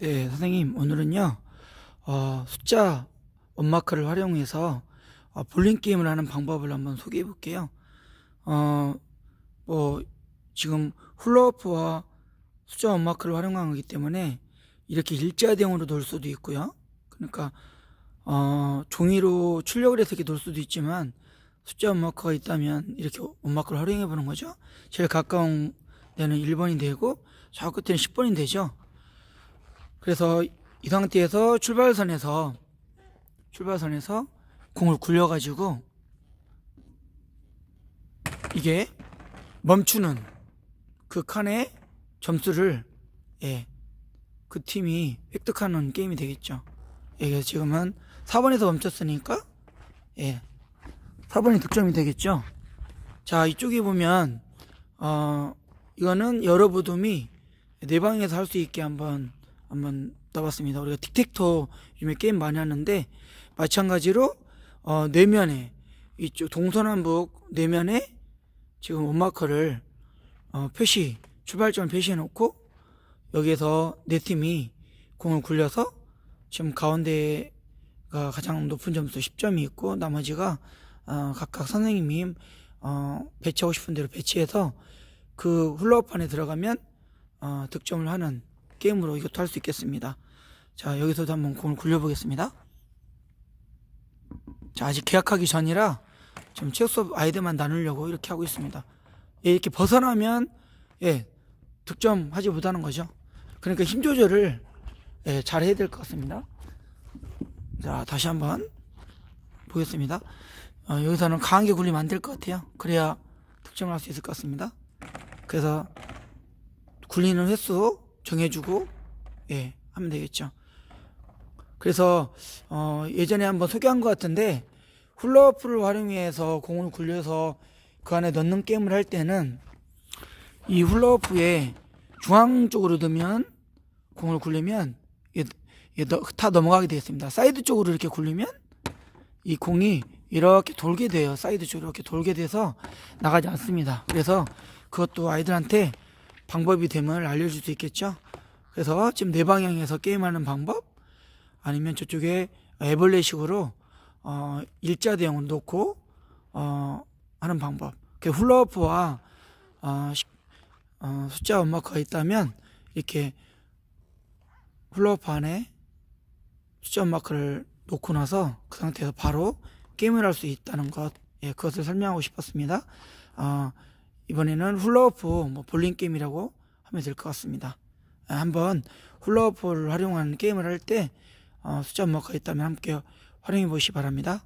네, 선생님, 오늘은요, 어, 숫자 원마크를 활용해서 어, 볼링 게임을 하는 방법을 한번 소개해 볼게요. 어, 뭐, 지금 훌라후프와 숫자 원마크를 활용한 거기 때문에 이렇게 일자 대형으로 놓을 수도 있고요. 그러니까, 어, 종이로 출력을 해서 이렇게 놓을 수도 있지만 숫자 원마크가 있다면 이렇게 원마크를 활용해 보는 거죠. 제일 가까운 데는 1번이 되고 저 끝에는 10번이 되죠. 그래서 이 상태에서 출발선에서 출발선에서 공을 굴려가지고 이게 멈추는 그 칸의 점수를 예, 그 팀이 획득하는 게임이 되겠죠. 예, 그래서 지금은 4번에서 멈췄으니까 예, 4번이 득점이 되겠죠. 자, 이쪽에 보면 어 이거는 여러 부둠이 네 방에서 할 수 있게 한번 한번 넣어봤습니다. 우리가 틱택토 요즘에 게임 많이 하는데 마찬가지로 어, 내면에 이쪽 동서남북 내면에 지금 원마커를 어, 표시 출발점을 표시해 놓고 여기에서 네 팀이 공을 굴려서 지금 가운데가 가장 높은 점수 10점이 있고 나머지가 어, 각각 선생님이 어, 배치하고 싶은 대로 배치해서 그 훌라후판에 들어가면 어, 득점을 하는 게임으로 이것도 할 수 있겠습니다. 자, 여기서도 한번 공을 굴려보겠습니다. 자, 아직 계약하기 전이라 지금 체육 수업 아이들만 나누려고 이렇게 하고 있습니다. 예, 이렇게 벗어나면 예, 득점하지 못하는 거죠. 그러니까 힘 조절을 예, 잘 해야 될 것 같습니다. 자, 다시 한번 보겠습니다. 어, 여기서는 강하게 굴리면 안 될 것 같아요. 그래야 득점을 할 수 있을 것 같습니다. 그래서 굴리는 횟수 정해주고 예 하면 되겠죠. 그래서 어, 예전에 한번 소개한 것 같은데 훌라후프를 활용해서 공을 굴려서 그 안에 넣는 게임을 할 때는 이 훌라후프에 중앙 쪽으로 두면 공을 굴리면 이게, 이게 너- 다 넘어가게 되어 있습니다. 사이드 쪽으로 이렇게 굴리면 이 공이 이렇게 돌게 돼요. 사이드 쪽으로 이렇게 돌게 돼서 나가지 않습니다. 그래서 그것도 아이들한테 방법이 됨을 알려줄 수 있겠죠. 그래서 지금 네 방향에서 게임하는 방법 아니면 저쪽에 애벌레식으로 어, 일자 대형을 놓고 어, 하는 방법. 그 훌라후프와 어, 시- 어, 숫자 원마크가 있다면 이렇게 훌라후프 안에 숫자 원마크를 놓고 나서 그 상태에서 바로 게임을 할 수 있다는 것, 예, 그것을 설명하고 싶었습니다. 어, 이번에는 훌라후프 뭐 볼링 게임이라고 하면 될 것 같습니다. 아, 한번 훌라후프를 활용하는 게임을 할때 어, 숫자 원마크가 있다면 함께 활용해 보시기 바랍니다.